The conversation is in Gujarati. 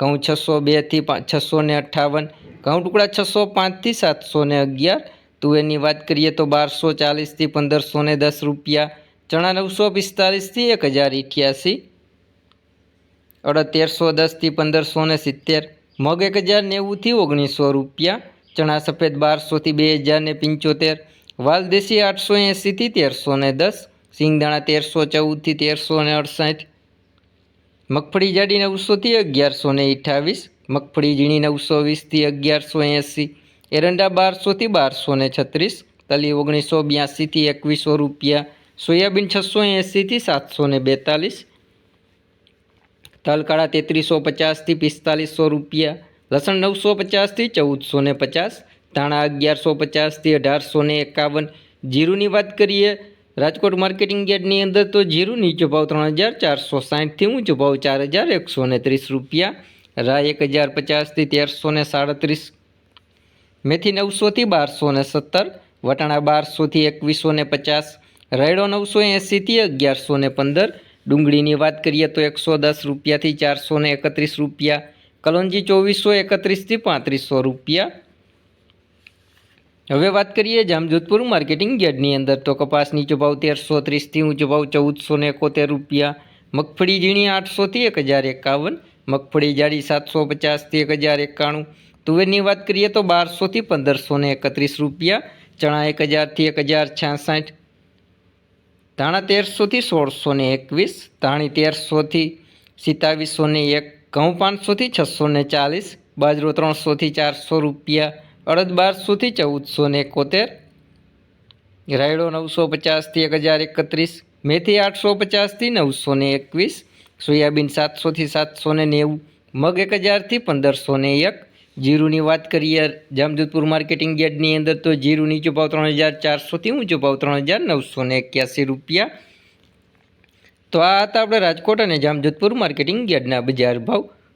ઘઉં છસો બેથી છસો ને અઠ્ઠાવન ઘઉં ટુકડા છસો પાંચથી સાતસો ને અગિયાર. તુવેરની વાત કરીએ તો બારસો ચાલીસથી પંદરસો ને દસ રૂપિયા, ચણા નવસો પિસ્તાલીસથી એક હજાર અઠ્યાસી અડદ તેરસો દસથી પંદરસો ને સિત્તેર, મગ એક હજાર નેવુંથી ઓગણીસો રૂપિયા, ચણા સફેદ બારસોથી બે હજાર ને પંચોતેર વાલદેશી આઠસો એંસીથી તેરસો ને દસ, સિંગદાણા તેરસો ચૌદથી તેરસો ને અડસઠ મગફળી જાડી નવસોથી અગિયારસો ને અઠ્ઠાવીસ, મગફળી ઝીણી નવસો વીસથી અગિયારસો એંસી, એરંડા બારસોથી બારસો ને છત્રીસ, તલી ઓગણીસો બ્યાસીથી એકવીસો રૂપિયા, સોયાબીન છસો એંસીથી સાતસો ને બેતાલીસ, તલકાળા તેત્રીસો પચાસથી પિસ્તાલીસો રૂપિયા, લસણ નવસો પચાસથી ચૌદસો ને પચાસ, ધાણા અગિયારસો પચાસથી અઢારસો ને એકાવન, જીરુની વાત કરીએ રાજકોટ માર્કેટિંગ યાર્ડની અંદર તો જીરું નીચો ભાવ ત્રણ હજાર ચારસો સાઠથી ઊંચો ભાવ ચાર હજાર એકસો ને ત્રીસ રૂપિયા રાય એક હજાર પચાસથી તેરસો ને સાડત્રીસ, મેથી નવસોથી બારસો ને સત્તર, વટાણા બારસોથી એકવીસો ને પચાસ, રાયડો નવસો એંસીથી અગિયારસો ને પંદર, ડુંગળીની વાત કરીએ તો એકસો દસ રૂપિયાથી ચારસો ને એકત્રીસ રૂપિયા, કલોંજી ચોવીસો એકત્રીસથી પાંત્રીસો રૂપિયા હવે વાત કરીએ જામજોધપુર માર્કેટિંગ યાર્ડની અંદર. તો કપાસ નીચો ભાવ તેરસો ત્રીસથી ઊંચો ભાવ ચૌદસો ને એકોતેર રૂપિયા. મગફળી ઝીણી આઠસોથી એક હજાર એકાવન. મગફળી જાડી સાતસો પચાસથી એક હજાર એકાણું. તુવેરની વાત કરીએ તો બારસોથી પંદરસો ને એકત્રીસ રૂપિયા. ચણા એક હજારથી એક હજાર છાસઠ ધાણા તેરસોથી સોળસો ને એકવીસ. ધાણી તેરસોથી સિત્તાવીસો ને એક. ઘઉં પાંચસોથી છસો ને ચાલીસ. બાજરો ત્રણસોથી ચારસો રૂપિયા. અડદ બારસોથી ચૌદસો ને એકોતેર, રાયડો નવસો પચાસથી એક હજાર એકત્રીસ, મેથી આઠસો પચાસથી નવસો ને એકવીસ, સોયાબીન સાતસોથી સાતસો ને નેવું, મગ એક હજારથી પંદરસો ને એક. જીરુની વાત કરીએ જામજોધપુર માર્કેટિંગ યાર્ડની અંદર તો જીરું નીચો ભાવ ત્રણ હજાર ચારસોથી ઊંચો ભાવ ત્રણ હજાર નવસો ને એક્યાસી રૂપિયા. તો આ હતા આપણે રાજકોટ અને જામજોધપુર માર્કેટિંગ યાર્ડના બજાર ભાવ.